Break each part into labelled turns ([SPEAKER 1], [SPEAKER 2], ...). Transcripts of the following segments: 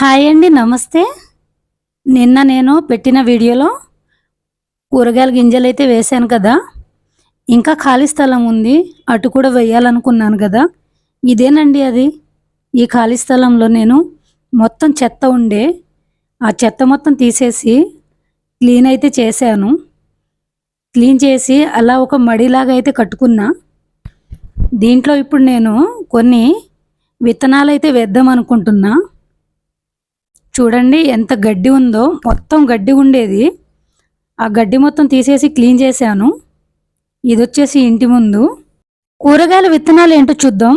[SPEAKER 1] Hi అండి నమస్తే. నిన్న నేను పెట్టిన వీడియోలో కూరగాయల గింజలు అయితే వేశాను కదా. ఇంకా ఖాళీ స్థలం ఉంది అటు కూడా వేయాలనుకున్నాను కదా. ఇదేనండి అది? ఈ ఖాళీ స్థలంలో నేను మొత్తం చెత్త ఉండే ఆ చెత్త మొత్తం తీసేసి క్లీన్ అయితే చేశాను. క్లీన్ చేసి అలా ఒక మడిలాగా అయితే కట్టుకున్నా. దీంట్లో ఇప్పుడు నేను కొన్ని విత్తనాలు అయితే వేద్దాం అనుకుంటున్నా. చూడండి ఎంత గడ్డి ఉందో మొత్తం గడ్డి ఉండేది. ఆ గడ్డి మొత్తం తీసేసి క్లీన్ చేశాను. ఇది వచ్చేసి ఇంటి ముందు. కూరగాయల విత్తనాలు ఏంటో చూద్దాం.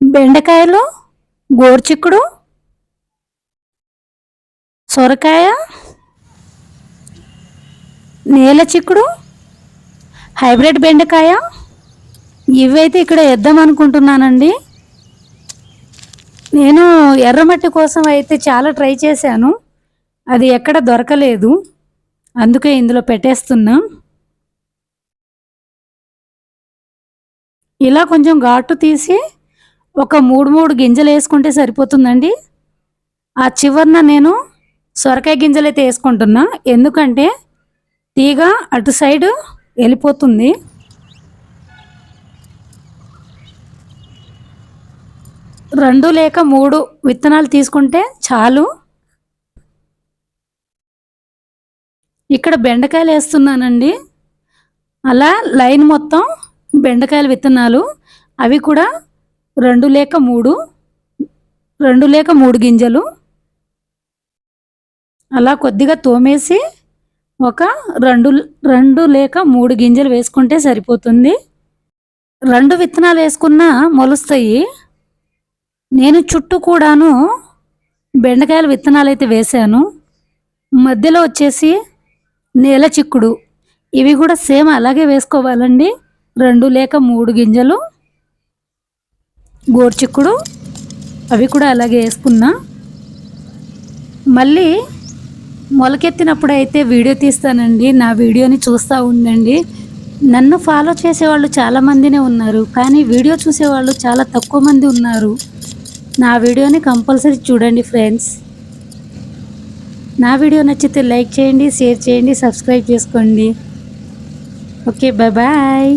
[SPEAKER 1] బెండకాయలు గోరుచిక్కుడు సొరకాయ నేల చిక్కుడు హైబ్రిడ్ బెండకాయ. ఇవైతే ఇక్కడ వేద్దాం అనుకుంటున్నానండి. నేను ఎర్రమట్టి కోసం అయితే చాలా ట్రై చేశాను. అది ఎక్కడ దొరకలేదు. అందుకే ఇందులో పెట్టేస్తున్నా. ఇలా కొంచెం ఘాటు తీసి ఒక మూడు మూడు గింజలు వేసుకుంటే సరిపోతుందండి. ఆ చివరన నేను సొరకాయ గింజలు అయితే వేసుకుంటున్నా. ఎందుకంటే తీగ అటు సైడు వెళ్ళిపోతుంది. రెండు లేక మూడు విత్తనాలు తీసుకుంటే చాలు. ఇక్కడ బెండకాయలు వేస్తున్నానండి. అలా లైన్ మొత్తం బెండకాయల విత్తనాలు. అవి కూడా రెండు లేక మూడు రెండు లేక మూడు గింజలు. అలా కొద్దిగా తోమేసి ఒక రెండు రెండు లేక మూడు గింజలు వేసుకుంటే సరిపోతుంది. రెండు విత్తనాలు వేసుకున్నా మొలుస్తాయి. నేను చుట్టూ కూడాను బెండకాయల విత్తనాలు అయితే వేశాను. మధ్యలో వచ్చేసి నేల చిక్కుడు. ఇవి కూడా సేమ్ అలాగే వేసుకోవాలండి. రెండు లేక మూడు గింజలు. గోరుచిక్కుడు అవి కూడా అలాగే వేసుకున్నా. మళ్ళీ మొలకెత్తినప్పుడు అయితే వీడియో తీస్తానండి. నా వీడియోని చూస్తూ ఉండండి. నన్ను ఫాలో చేసేవాళ్ళు చాలామందినే ఉన్నారు. కానీ వీడియో చూసేవాళ్ళు చాలా తక్కువ మంది ఉన్నారు. నా వీడియోని కంపల్సరీ చూడండి ఫ్రెండ్స్. నా వీడియో నచ్చితే లైక్ చేయండి షేర్ చేయండి సబ్స్క్రైబ్ చేసుకోండి. Okay bye bye